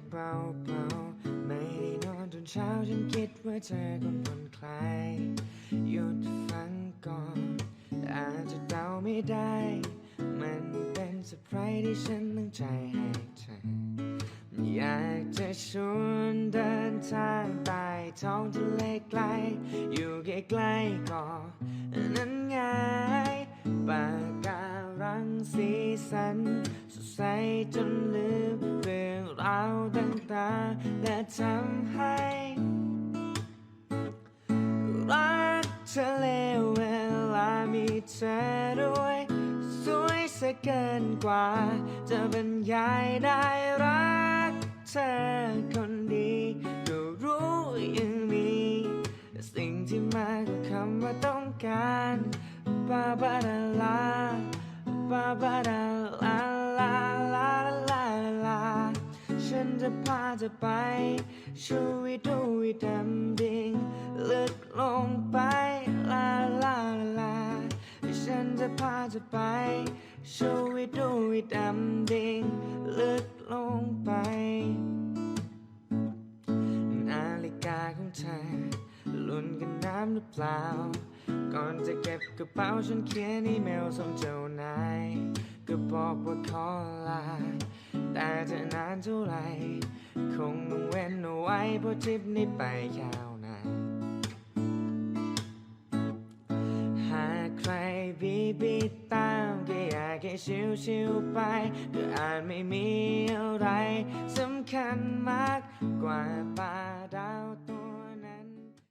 ซิบเบาๆไม่ได้นอนจนเช้าฉันคิดว่าเธอคงผ่อนคลายหยุดฟังก่อน อาจจะเดาไม่ได้ มันเป็นเซอร์ไพรส์ที่ฉันตั้งใจให้เธอ อยากจะชวนเดินทางไปท้องทะเลไกล อยู่ใกล้ๆก็นั้น สันสดใสจนลืมเรื่องราวต่างๆและทำให้ รักเธอเลวเวลามีเธอด้วย สวยสียเกินกว่า จะบรรยายได้รักเธอคนดีก็รู้ยังมี สิ่งที่มากกว่าคำว่าต้องการบาบาดา บาบาดาลาลาลาลาลาฉันจะพาเธอไปช่วยดูวิดำดิ่งลึกลงไปลาลาลาฉันจะพาเธอไปช่วยดูวิดำดิ่งลึกลงไป นาฬิกาของเธอ ลุ้นกันน้ำหรือเปล่า ก่อนจะเก็บกระเป๋าฉันเขียนอีเมลส่งเจ้านายก็บอกว่าขอลา แต่จะนานเท่าไหร่คงต้องเว้นเอาไว้เพราะทริปนี้ไปยาวนานหากใครบีบีตามก็อยากให้ชิวๆไป ก็อาจไม่มีอะไรสำคัญมากกว่าปาดาวตัว